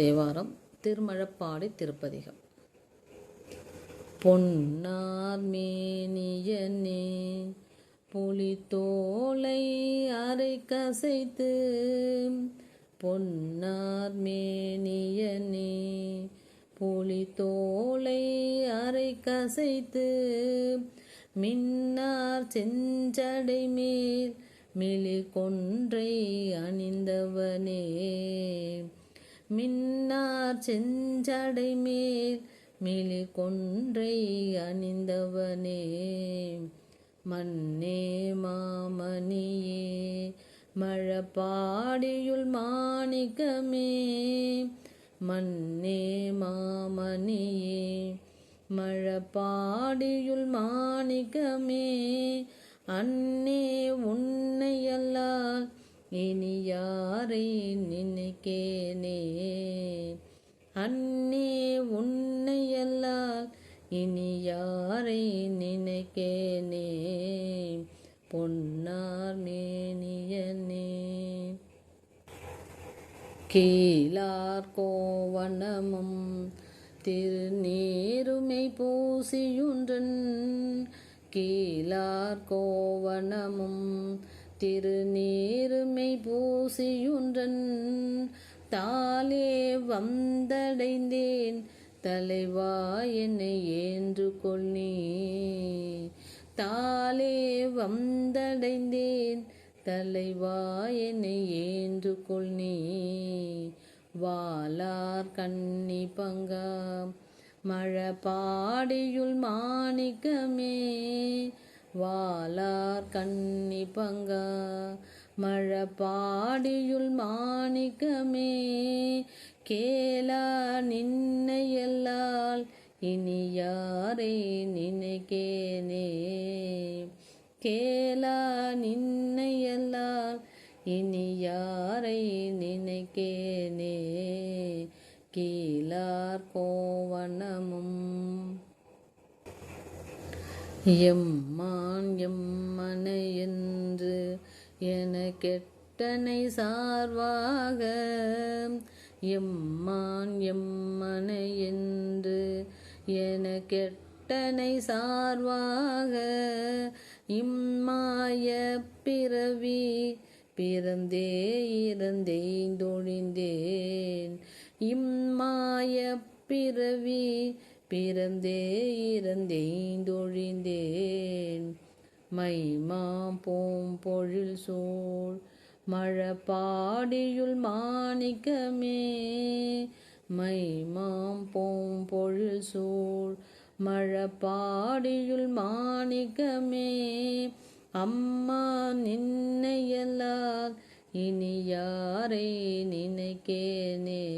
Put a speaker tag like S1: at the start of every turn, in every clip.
S1: தேவாரம் திருமழப்பாடி திருப்பதிகம். பொன்னார் மேனியனே புலித்தோலை அரை கசைத்து பொன்னார் மேனியனே புலித்தோலை அரை கசைத்து மின்னார் செஞ்சடை மேல் மிளி கொன்றை அணிந்தவனே. மின்னார் செஞ்சடை மேல் மிளி கொன்றை அணிந்தவனே. மன்னே மாமணியே மழப்பாடியுள் மாணிக்கமே. மன்னே மாமணியே மழப்பாடியுள் மாணிக்கமே. அன்னே உன்னையல்லால் இனி யாரை நினைக்கேனே? அன்னே உன்னையல்லால் இனி யாரை நினைக்கேனே? பொன்னார் மேனியனே. கீழார் கோவணமும் திருநீருமை பூசியுன்றன். கீழார் கோவணமும் திருநீருமை பூசியுன்றன். தாலே வந்தடைந்தேன். தலைவா என்னை ஏன்று கொள்ளி தாலே வந்தடைந்தேன். தலைவா என்னை ஏன்று கொள்ளி வாளார் கண்ணி பங்கா மழப்பாடியுள் மாணிக்கமே. வாலார் கண்ணி பங்கா மழப்பாடியுள் மாணிக்கமே. கேலா நின்னையல்லால் இனி யாரை நினைக்கேனே. கேலா நின்னையல்லால் இனி யாரை நினைக்கேனே. கீழார் கோவணமும் எம்மான் எம்மனையென்று என கெட்டனை சார்வாக. எம்மான் எம்மனையென்று என கெட்டனை சார்வாக. இம்மாய பிறவி பிறந்தே இறந்தேந்தொழிந்தேன் இம்மாய பிறவி பிறந்தே இறந்தேந்தொழிந்தேன். மைமாம் போம் பொழில் சூழ் மழப்பாடியுள் மாணிக்கமே. மைமாம் போம் பொழில் சூழ் மழப்பாடியுள் மாணிக்கமே. அம்மா நின்னையல்லால் இனி யாரை நினைக்கேனே.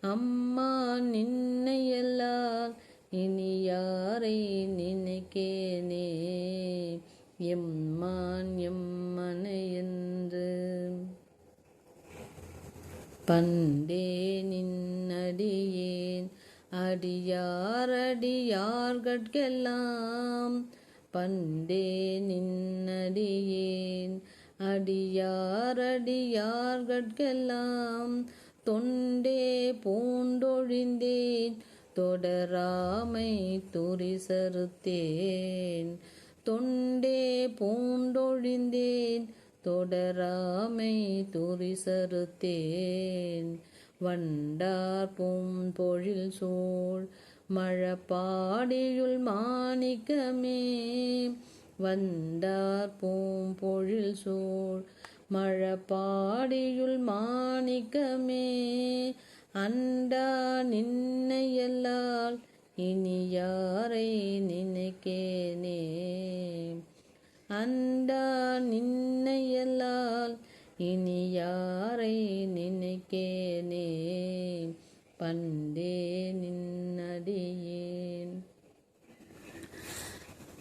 S1: அம்மா நின்னையல்லால் இனி யாரை நினைக்கேனே. எம்மான் எம்மனை என்று. பண்டே நின்னடியேன். அடியாரடியார்கட்கெல்லாம் பண்டே நின்னடியேன். அடியாரடியார்கட்கெல்லாம் தொண்டே பூண்டொழிந்தேன். தொடராமை துரிசறுத்தேன் தொண்டே பூண்டொழிந்தேன். தொடராமை துரிசறுத்தேன் வண்டார் பூம்பொழில் சூழ் மழப்பாடியுள் மாணிக்கமே. வந்தார் பூம்பொழில் சூழ் மழப்பாடியுள் மாணிக்கமே. அண்டா நின்னையல்லால் இனி யாரை நினைக்கேனே? அண்டா நின்னையல்லால் இனி யாரை நினைக்கேனே? பண்டே நின்னடியேன்.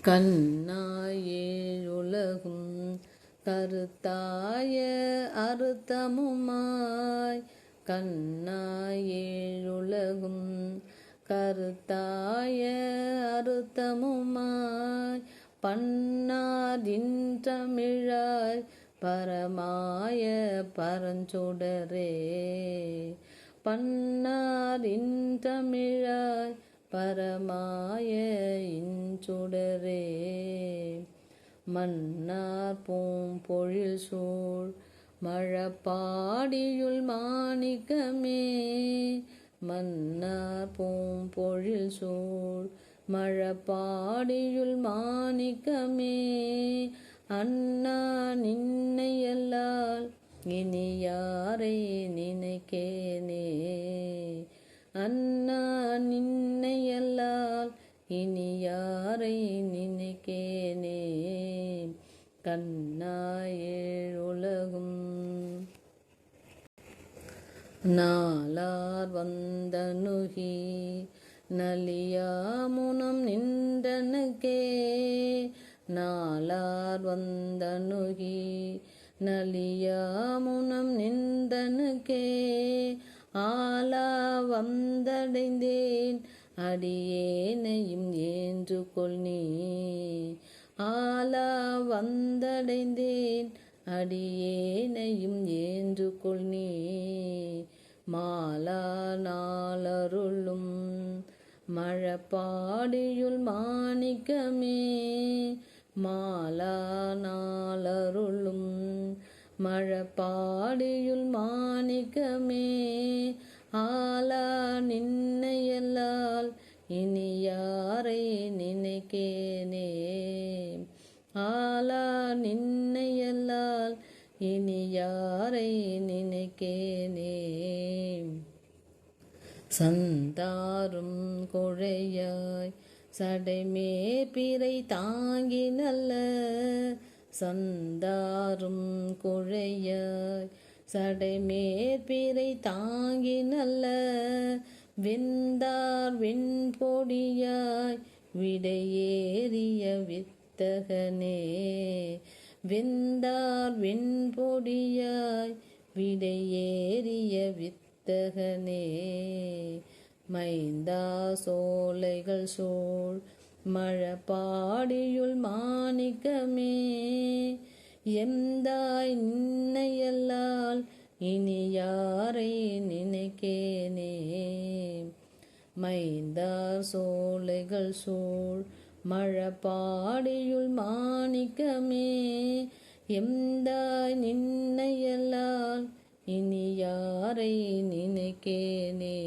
S1: கண்ணாயேழுலகும் கருத்தாய அறுத்தமுமாய் கண்ணாயேழுலகும் கருத்தாய அறுத்தமுமாய் பண்ணாதின்றமிழாய் பரமாய பரஞ்சுடரே. பன்னாரின் தமிழாய் பரமாய இன்சுடரே மன்னார் பூம்பொழில் சூழ் மழப்பாடியுள் மாணிக்கமே மன்னார் பூம்பொழில் சூழ் மழப்பாடியுள் மாணிக்கமே. அண்ணா நின்னையல்லால் இனி யாரை நினைக்கேனே? அண்ணா நின்னையல்லால் இனி யாரை நினைக்கேனே? கண்ணாயேழுலகும் நாளார் வந்தனுகி நலியாமுனம் நின்றனுக்கே நாளார் வந்தனுகி நலியாமுனம் நின்றனுக்கே ஆலா வந்தடைந்தேன் அடியேனையும் ஏன்று கொள் நீ. ஆலா வந்தடைந்தேன். அடியேனையும் ஏன்று கொள் நீ. மாலா நாளருளும். மழப்பாடியுள் மாணிக்கமே. மாலா நாளருளும். மழப்பாடியுள் மாணிக்கமே. ஆலா நின்னையல்லால் இனி யாரை நினைக்கேனே. ஆலா நின்னையல்லால் இனி யாரை நினைக்கேனே சந்தாரும் குழையாய் சடைமே பிறை தாங்கி நல்ல சந்தாரும் குழையாய் சடைமே பிறை தாங்கி நல்ல வெந்தார் வெண்பொடியாய் விடையேறிய வித் வித்தகனே வெந்தார் வெண்பொடியாய் விடையேறிய வித்தகனே. மைந்தா சோலைகள் சோழ் மழப்பாடியுள் மாணிக்கமே. எந்தாய் நின்னையல்லால் இனி யாரை நினைக்கேனே. மைந்தார் சோலைகள் சூழ் மழப்பாடியுள் மாணிக்கமே எந்தாய் நின்னையல்லால் இனி யாரை நினைக்கேனே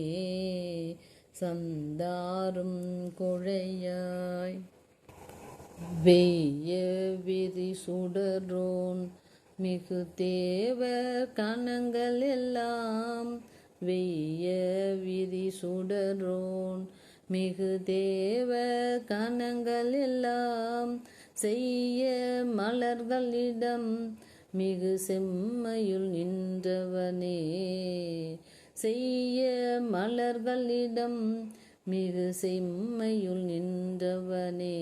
S1: சந்தாரும் குழையாய். வெய்ய விரி சுடரோன் மிகு தேவர் கணங்கள் எல்லாம் வெய்ய விரி சுடரோன் மிகு தேவ கணங்கள் எல்லாம் செய்ய மலர்களிடம் மிகு செம்மையுள் நின்றவனே. செய்ய மலர்களிடம் மிகு செம்மையுள் நின்றவனே.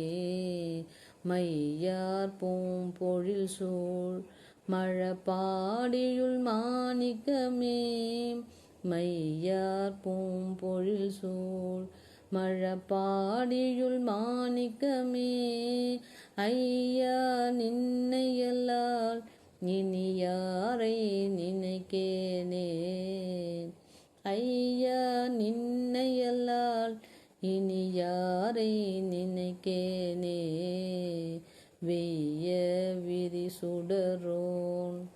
S1: மையார் பூம்பொழில் சூழ் மழப்பாடியுள் மாணிக்கமே. மையார் பூம்பொழில் சூழ் மழப்பாடியுள் மாணிக்கமே. ஐயா நின்னையல்லால் இனி யாரை நினைக்கேனே? ஐயா நின்னையல்லால் இனி யாரை நினைக்கேனே? வெய்ய விரி சுடரோன்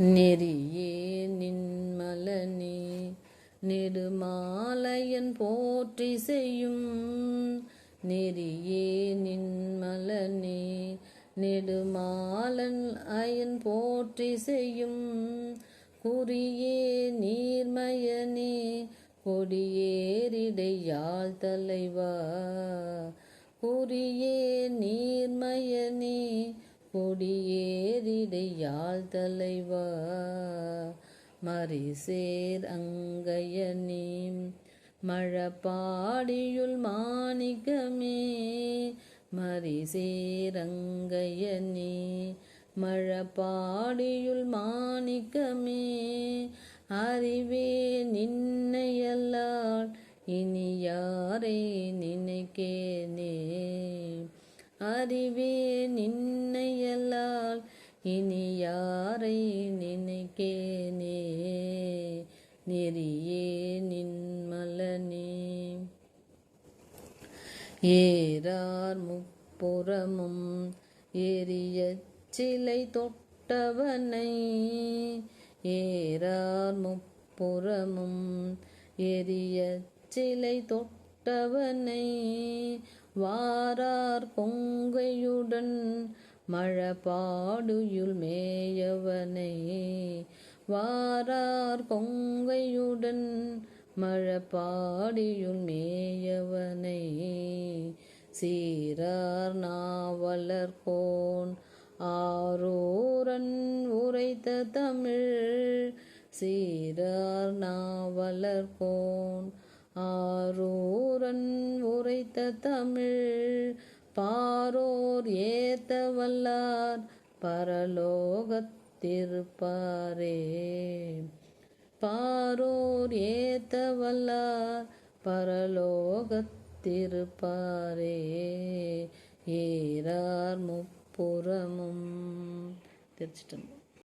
S1: நெறியே நெடுமாலையன் போற்றி செய்யும். நெறியே நின்மலனே நெடுமாலன் அயன் போற்றி செய்யும். குறியே நீர்மயனே கொடியேறிடையாள் தலைவா குறியே நீர்மயனே கொடியேறிடையாள் தலைவா மரிசேர் அங்கையனே மழப்பாடியுள் மாணிக்கமே. மரிசேரங்கையனே மழப்பாடியுள் மாணிக்கமே. அறிவே நின்னையல்லால் இனி யாரை நினைக்கேனே. அறிவே நின்னையல்லால் இனி யாரை நினைக்கேனே? நெறியே நின்மலனே ஏறார் முப்புறமும் எரிய சிலை தொட்டவனை. ஏறார் முப்புறமும் எரிய சிலை தொட்டவனை. வாரார் கொங்கையுடன் மழபாடுயுள் மேயவனை வாரார் கொங்கையுடன் மழபாடியுள் மேயவனை சீரார் நாவலர்கோன் ஆரோரன் உரைத்த தமிழ் சீரார் நாவலர்கோன் ஆரோரன் உரைத்த தமிழ் ஏத்த வல்லார் பரலோகத்திருப்பாரே. பாரோர் ஏத்த வல்லார் பரலோகத்திருப்பாரே. ஏறார் முப்புறமும். திருச்சிட்டம்பலம்